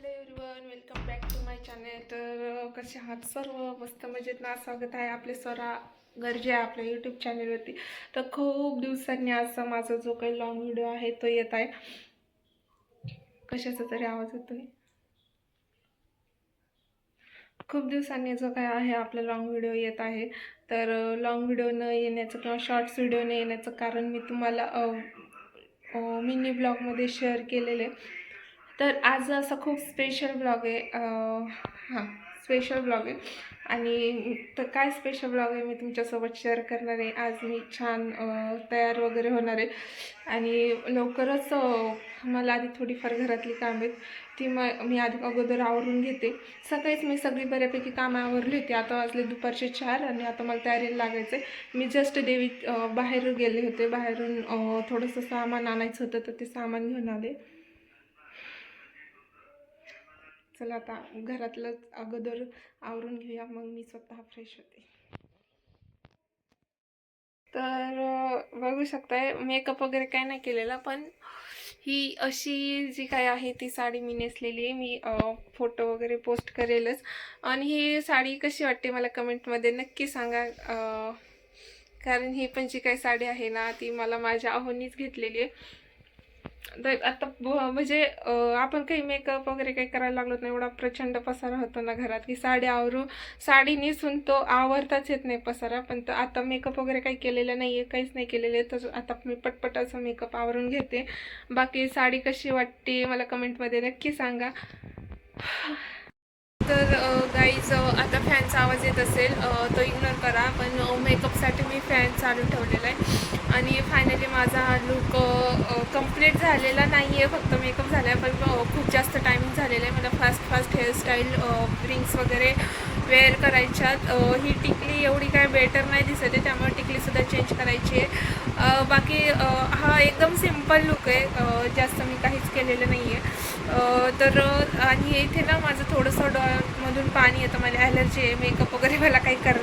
Hello everyone welcome back to my channel. तर कसे आहात सर्व? मस्त मजेत ना? स्वागत आहे आपले स्वरा गरजे आहे आपल्या यूट्यूब चॅनलवरती तर खूप दिवसांनी असा माझा जो काही लॉंग व्हिडिओ आहे तो येत आहे. कशाचा तरी आवाज येतो खूप दिवसांनी जो काय आहे आपला लॉंग व्हिडिओ येत आहे. तर लॉंग व्हिडिओ न येण्याचं किंवा शॉर्ट्स व्हिडिओ न येण्याचं कारण मी तुम्हाला मिनी ब्लॉगमध्ये शेअर केलेले तर आज असा खूप स्पेशल ब्लॉग आहे. हां स्पेशल ब्लॉग आहे. आणि तर काय स्पेशल ब्लॉग आहे मी तुमच्यासोबत शेअर करणार आहे. आज मी छान तयार वगैरे होणार आहे. आणि लवकरच मला आधी थोडीफार घरातली कामं आहेत. ती म मी आधी अगोदर आवरून घेते. सकाळीच मी सगळी बऱ्यापैकी कामं आवरली होती. आता वाजले दुपारचे चार आणि आता मला तयारीला लागायचं आहे. मी जस्ट देवी बाहेर गेले होते. बाहेरून थोडंसं सामान आणायचं होतं तर ते सामान घेऊन आले. चला आता घरातलंच अगोदर आवरून घेऊया मग मी स्वतः फ्रेश होते. तर बघू शकताय मेकअप वगैरे काय नाही केलेला पण ही अशी जी काय आहे ती साडी मी नेसलेली आहे. मी फोटो वगैरे पोस्ट करेलच. आणि ही साडी कशी वाटते मला कमेंटमध्ये नक्की सांगा. कारण ही पण जी काही साडी आहे ना ती मला माझ्या आहोनीच घेतलेली आहे. आता म्हणजे आपण काही मेकअप वगैरे काही करायला लागलो नाही एवढा प्रचंड पसारा होतो ना घरात की साडी आवरू साडी नेसून तो आवरताच येत नाही पसारा. पण तर आता मेकअप वगैरे काही केलेलं नाही आहे काहीच नाही केलेलं आहे तर आता मी पटपट असं मेकअप आवरून घेते. बाकी साडी कशी वाटते मला कमेंटमध्ये नक्की सांगा. तर गाईज आता फॅनचा आवाज येत असेल. तो इग्नोर करा पण मेकअपसाठी मी फॅन चालू ठेवलेला आहे. आणि फायनली माझा हा लुक कंप्लीट झालेला नाही आहे फक्त मेकअप झाला आहे पण खूप जास्त टायमिंग झालेला आहे. मला फास्ट फास्ट हेअरस्टाईल रिंग्स वगैरे वेअर करायच्यात. ही टिकली एवढी काय बेटर नाही दिसत आहे त्यामुळे टिकलीसुद्धा चेंज करायची आहे. बाकी हा एकदम सिंपल लुक आहे. जास्त मी काहीच केलेलं नाही आहे तर आणि इथे ना माझं थोडंसं डोळ्यामधून पाणी येतं. मला ॲलर्जी आहे मेकअप वगैरे मला काही कर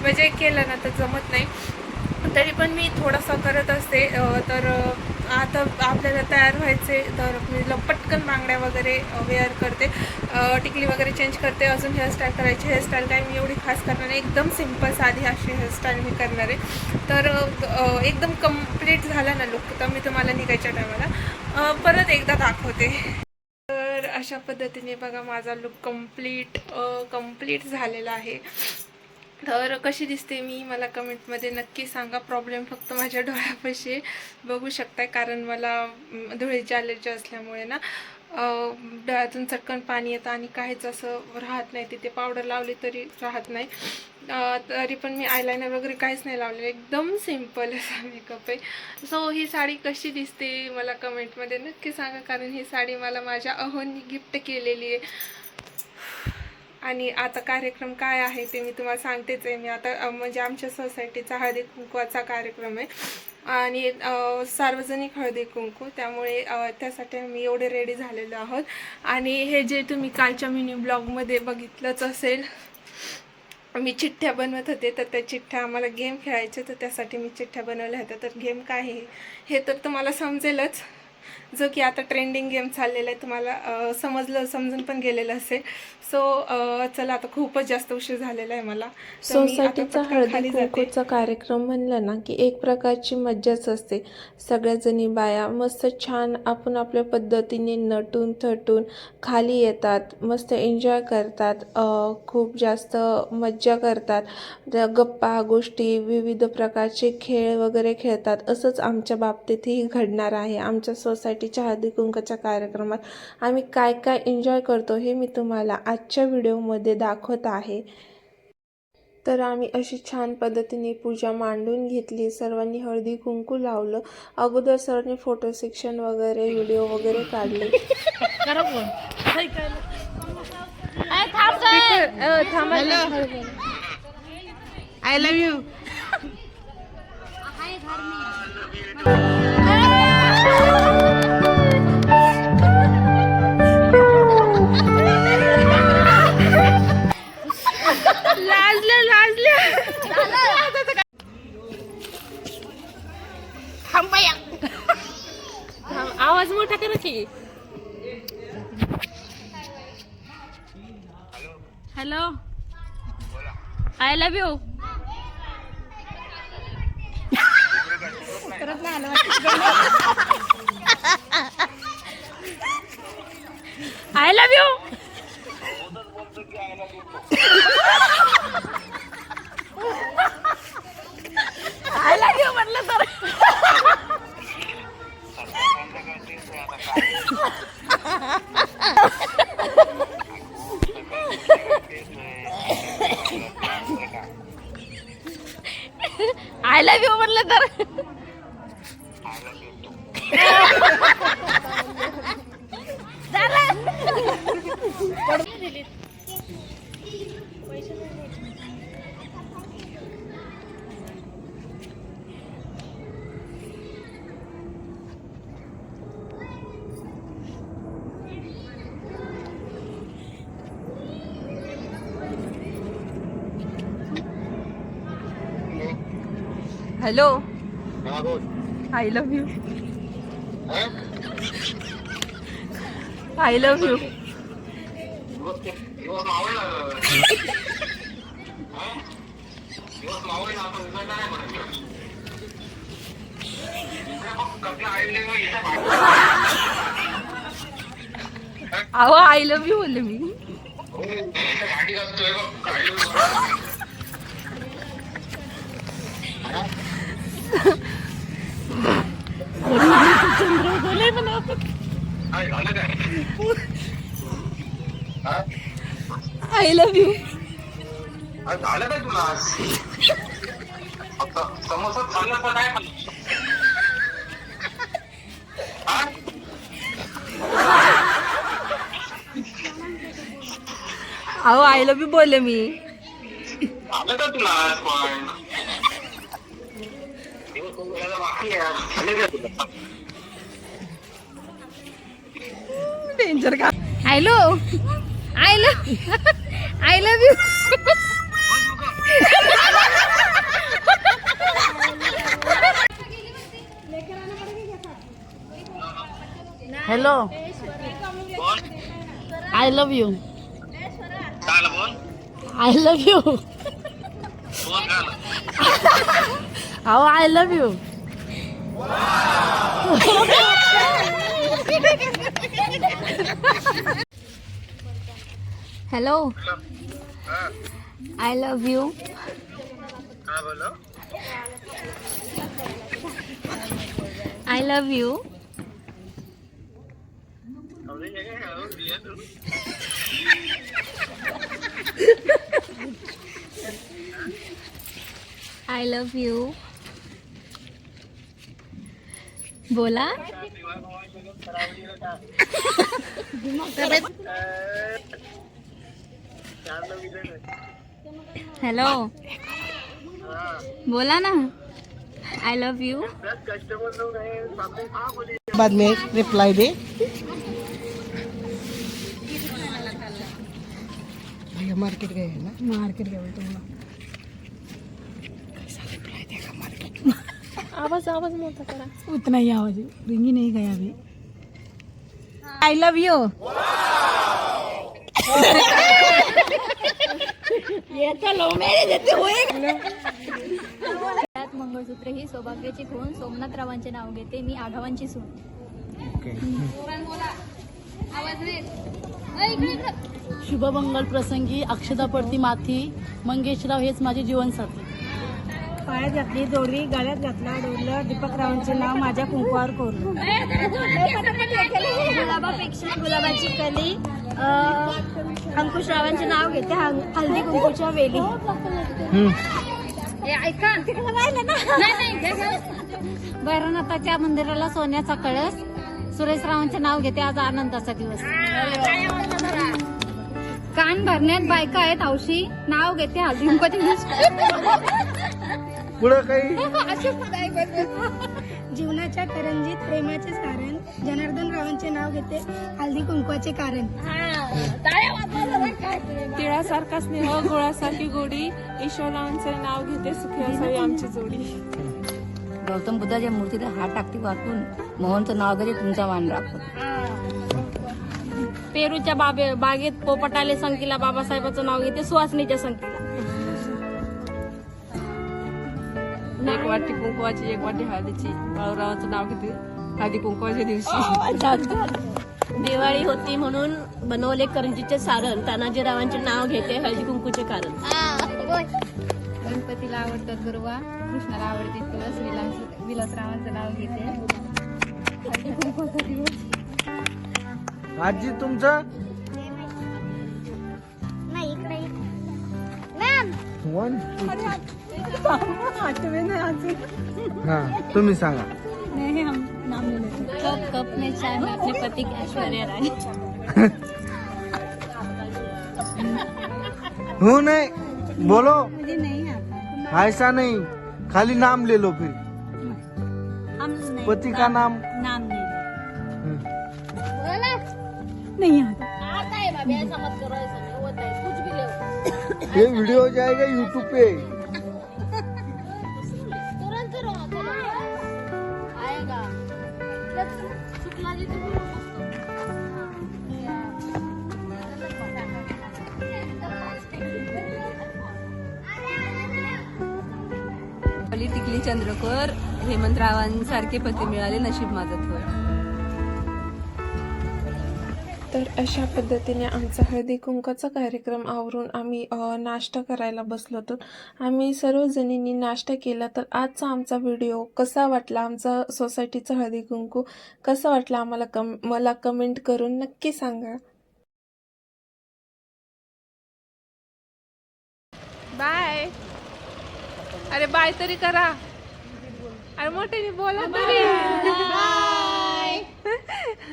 म्हणजे केलं ना तर जमत नाही. तरी पण मी थोडासा करत असते. तर आता आपल्याला तयार व्हायचे तर मी पटकन बांगड्या वगैरे वेअर करते. टिकली वगैरे चेंज करते. अजून हेअरस्टाईल करायची. हेअरस्टाईल काय मी एवढी खास करणार नाही. एकदम सिंपल साधी अशी हेअरस्टाईल मी करणार आहे. तर एकदम कंप्लीट झाला ना लुक तर मी तुम्हाला निघायच्या टायमाला परत एकदा दाखवते. तर अशा पद्धतीने बघा माझा लुक कंप्लीट कंप्लीट झालेला आहे. तर कशी दिसते मी मला कमेंटमध्ये नक्की सांगा. प्रॉब्लेम फक्त माझ्या डोळ्यापाशी बघू शकताय कारण मला धुळेची अलर्जी असल्यामुळे ना डोळ्यातून चटकन पाणी येतं आणि काहीच असं राहत नाही. तिथे पावडर लावली तरी राहत नाही. तरी पण मी आयलायनर वगैरे काहीच नाही लावलेलं. एकदम सिंपल असा मेकअप आहे. सो ही साडी कशी दिसते मला कमेंटमध्ये नक्की सांगा कारण ही साडी मला माझ्या अहोनी गिफ्ट केलेली आहे. आणि आता कार्यक्रम काय आहे ते मी तुम्हाला सांगतेच आहे. मी आता म्हणजे आमच्या सोसायटीचा हळदी कुंकवाचा कार्यक्रम आहे. आणि सार्वजनिक हळदी कुंकू त्यामुळे त्यासाठी आम्ही एवढे रेडी झालेलो आहोत. आणि हे जे तुम्ही कालच्या मिनी ब्लॉगमध्ये बघितलंच असेल मी चिठ्ठ्या बनवत होते तर त्या चिठ्ठ्या आम्हाला गेम खेळायचे तर त्यासाठी मी चिठ्ठ्या बनवल्या होत्या. तर गेम काय आहे हे तर तुम्हाला समजेलच. जो की आता ट्रेंडिंग गेम चाललेला आहे तुम्हाला समजलं समजून पण गेलेलं असेल. सो चला आता खूपच जास्त उशीर झालेला आहे मला. सोसायटीचा हळदी. कुंकूचा कार्यक्रम म्हणलं ना की एक प्रकारची मज्जाच असते. सगळ्या जणी बाया मस्त छान आपण आपल्या पद्धतीने नटून थटून खाली येतात मस्त एन्जॉय करतात अ, खूप जास्त मज्जा करतात. गप्पा गोष्टी विविध प्रकारचे खेळ वगैरे खेळतात. असंच आमच्या बाबतीतही घडणार आहे. आमच्या सोसायटीच्या हळदी कुंकाच्या कार्यक्रमात आम्ही काय काय एन्जॉय करतो हे मी तुम्हाला आजच्या व्हिडिओमध्ये दाखवत आहे. तर आम्ही अशी छान पद्धतीने पूजा मांडून घेतली. सर्वांनी हळदी कुंकू लावलं. अगोदर सर्वांनी फोटो सेक्शन वगैरे व्हिडिओ वगैरे काढले. I love you Hello. I love you. I love you. I love you म्हटलं तर. Hello. I love you I love you अहो आय लव्ह यू बोलले मी. आय लव्ह यू झालं काय तुला आज समोसा झालं तर काय हा? अहो आय लव्ह यू बोलले मी झालं का तुला आज पण दिवस उजाडायला बाकी आहे झालं का तुला डेंजर का hello I love I love you hello I love you काय आलं बोल I love you How I love you. Wow. Hello. I love you. I love you. I love you. बोला. हॅलो बोला ना. आय लव्ह यू बाद में reply दे. भैया market गए हैं ना? मार्केट गए बोलते आवाज आवाज मोठा करा. उतना ही आवाज रिंग ही नहीं गया अभी. आय लव्ह यू त्यात मंगळसूत्र ही सौभाग्याची खून सोमनाथरावांचे नाव घेते मी आढावांची सून. शुभमंगल प्रसंगी अक्षता पडती माथी. मंगेशराव हेच माझे जीवनसाथी. पायात घातली दोरी गळ्यात घातला डोरलं दीपकरावांचे नाव माझ्या कुंकवावर कोरलं. गुलाबापेक्षा गुलाबाची कली अंकुशरावांचे नाव घेते हं- हल्दी कुंकूच्या वेली. भैरवनाथाच्या मंदिराला सोन्याचा कळस. सुरेशरावांचे नाव घेते आज आनंदाचा दिवस. कान भरण्यात बायका आहेत हौशी नाव घेते हल्दी कुंकूची जीवनाच्या करंजीत प्रेमाचे सारण जनार्दन रावांचे नाव घेते हल्दी कुंकवाचे कारण. तिळासारखा स्नेह गोळासारखी गोडी ईश्वरांचे नाव घेते सुखी असावी आमची जोडी. गौतम बुद्धाच्या मूर्तीला हात टाकते वाकून मोहनचं नाव घेते तुमचा मान राखून. पेरूच्या बाबे बागेत पोपटाले संकीला बाबासाहेबाचं नाव घेते सुहासनीच्या संकीला. एक वाटी कुंकवाची एक वाटी हळदीची. बाळूरावाचं नाव घेते. हळदी कुंकवाच्या दिवशी. दिवाळी होती म्हणून बनवले करंजीचे सारण. तानाजीरावांचे नाव घेते हळदी कुंकूचे कारण. गणपतीला आवडतात गुरुवा. कृष्णाला आवडते तुळस. विलास विलासरावांचं नाव घेते. आजी तुमचं? हा तुम्ही सांगा. कप कप में चाय में अपने पति की ऐश्वर्या राय. हो नहीं बोलो. ऐसा नहीं खाली नाम ले लो फिर. पति का नाम? नाम नहीं. आता. है भाभी ऐसा मत करो ऐसा नहीं होता है. कुछ भी ले ये वीडियो हो जाएगा यूट्यूब पे. टिकली चंद्रकर हेमंतरावांसारखे पती मिळाले नशीब माझं थोर. तर अशा पद्धतीने आमचा हळदी कुंकाचा कार्यक्रम आवरून आम्ही नाश्ता करायला बसलो होतो. आम्ही सर्वजणींनी नाश्ता केला तर आजचा आमचा व्हिडिओ कसा वाटला? आमचा सोसायटीचा हळदी कुंकू कसा वाटला आम्हाला कम मला कमेंट करून नक्की सांगा. बाय. अरे बाय तरी करा. अरे मोठ्याने बोला तरी.